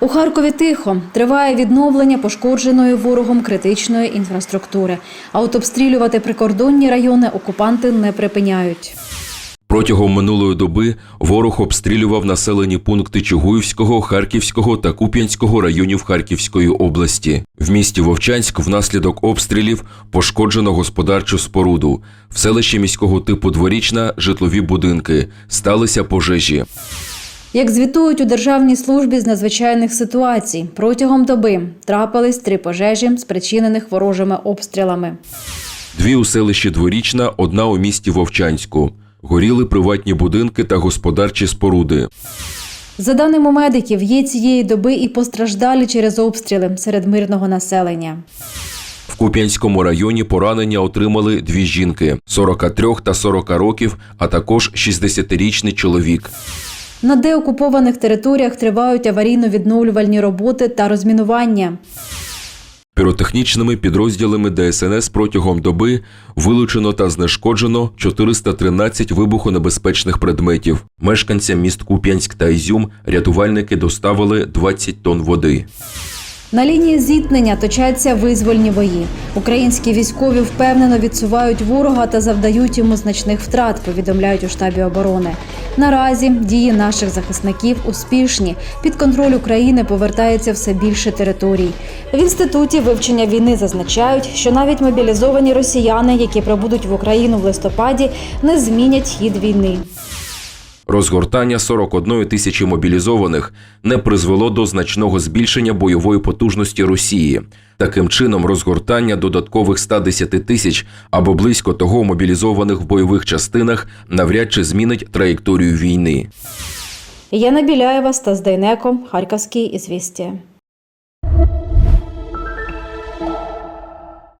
У Харкові тихо триває відновлення пошкодженої ворогом критичної інфраструктури. А от обстрілювати прикордонні райони окупанти не припиняють. Протягом минулої доби ворог обстрілював населені пункти Чугуївського, Харківського та Куп'янського районів Харківської області. В місті Вовчанськ внаслідок обстрілів пошкоджено господарчу споруду. В селищі міського типу Дворічна житлові будинки. Сталися пожежі. Як звітують у Державній службі з надзвичайних ситуацій, протягом доби трапились три пожежі, спричинених ворожими обстрілами. Дві у селищі Дворічна, одна у місті Вовчанську. Горіли приватні будинки та господарчі споруди. За даними медиків, є цієї доби і постраждалі через обстріли серед мирного населення. В Куп'янському районі поранення отримали дві жінки 43 та 40 років, а також 60-річний чоловік. На деокупованих територіях тривають аварійно-відновлювальні роботи та розмінування. Піротехнічними підрозділами ДСНС протягом доби вилучено та знешкоджено 413 вибухонебезпечних предметів. Мешканцям міст Куп'янськ та Ізюм рятувальники доставили 20 тонн води. На лінії зіткнення точаться визвольні бої. Українські військові впевнено відсувають ворога та завдають йому значних втрат. Повідомляють у штабі оборони. Наразі дії наших захисників успішні. Під контроль України повертається все більше територій. В інституті вивчення війни зазначають, що навіть мобілізовані росіяни, які прибудуть в Україну в листопаді, не змінять хід війни. Розгортання 41 тисячі мобілізованих не призвело до значного збільшення бойової потужності Росії. Таким чином, розгортання додаткових 110 тисяч або близько того мобілізованих в бойових частинах навряд чи змінить траєкторію війни. Яна Біляєва, Стас Дейнеко, Харківські ізвістія.